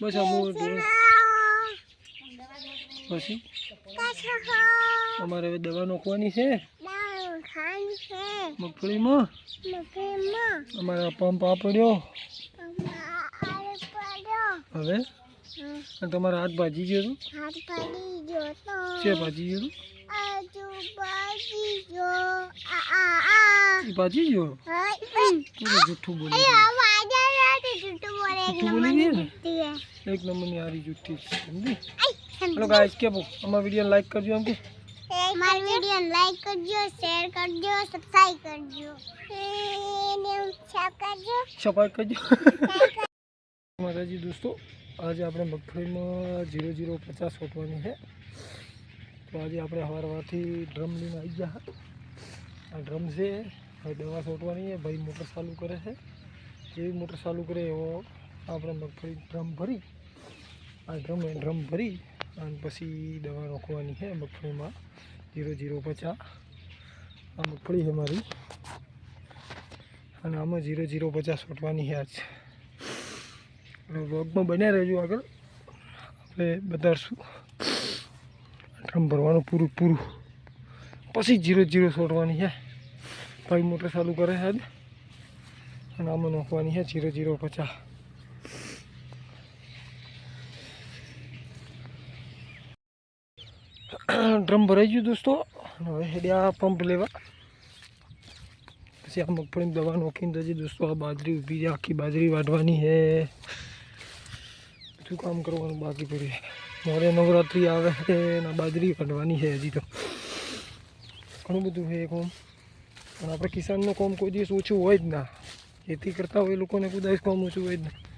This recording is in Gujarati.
બસ અમુક પછી? અમારે હવે દવા નાખવાની છે. મગફળીમાં? અમારા પંપ આ પડ્યો. હવે? અને તમારા હાથ ભાજી ગયો તો? છે ભાજી ગયો તો? એ ભાજી ગયો? બોલી ગઈ ને? એક હારી જુઠ્ઠી છે સમજી? હલો ગાઈસ કે બહુ અમારા વીડિયો લાઈક કરજો એમ કે? મારી વીડિયો લાઈક કરજો શેર કરજો સબસ્ક્રાઇબ કરજો. અને સબસ્ક્રાઇબ કરજો. સફાઈ કરજો. માતાજી દોસ્તો આજે આપણે મગફળીમાં જીરો જીરો પચાસ સોંપવાની છે. તો આજે આપણે સવારવાથી ડ્રમ લઈને આવી ગયા આ ડ્રમ છે હવે દવા છોટવાની છે ભાઈ મોટર ચાલુ કરે છે. જેવી મોટર ચાલુ કરે એવો આપણે મગફળી ડ્રમ ભરી, આ ડ્રમ ડ્રમ ભરી અને પછી દવા રોકવાની છે મગફળીમાં જીરો જીરો પચાસ. આ મગફળી છે મારી. અને આમાં જીરો જીરો પચાસ છોટવાની છે આજ. વ્લોગમાં બન્યા રહેજો આગળ. આપણે બતાડશું ડ્રમ ભરવાનું પૂરું પૂરું. પછી જીરો જીરો છોડવાની છે. ભાઈ મોટર ચાલુ કરે છે અને આમાં નોખવાની છે જીરો જીરો પચાસ. ડ્રમ ભરાઈ ગયું દોસ્તો. હવે હેડ્યા પંપ લેવા. પછી આ મગફળી દવા નોખીને દજી દોસ્તો આ બાજરી ઊભી છે, આખી બાજરી વાઢવાની છે. બધું કામ કરવાનું બાકી પડ્યું મોરે નવરાત્રિ આવે છે અને બાજરી વાઢવાની છે હજી તો. ઘણું બધું છે કોમ. પણ આપણે કિસાનનું કોમ કોઈ દિવસ ઓછું હોય જ ના. ખેતી કરતા હોય એ લોકોને કુદાય કોમ ઓછું હોય જ ના.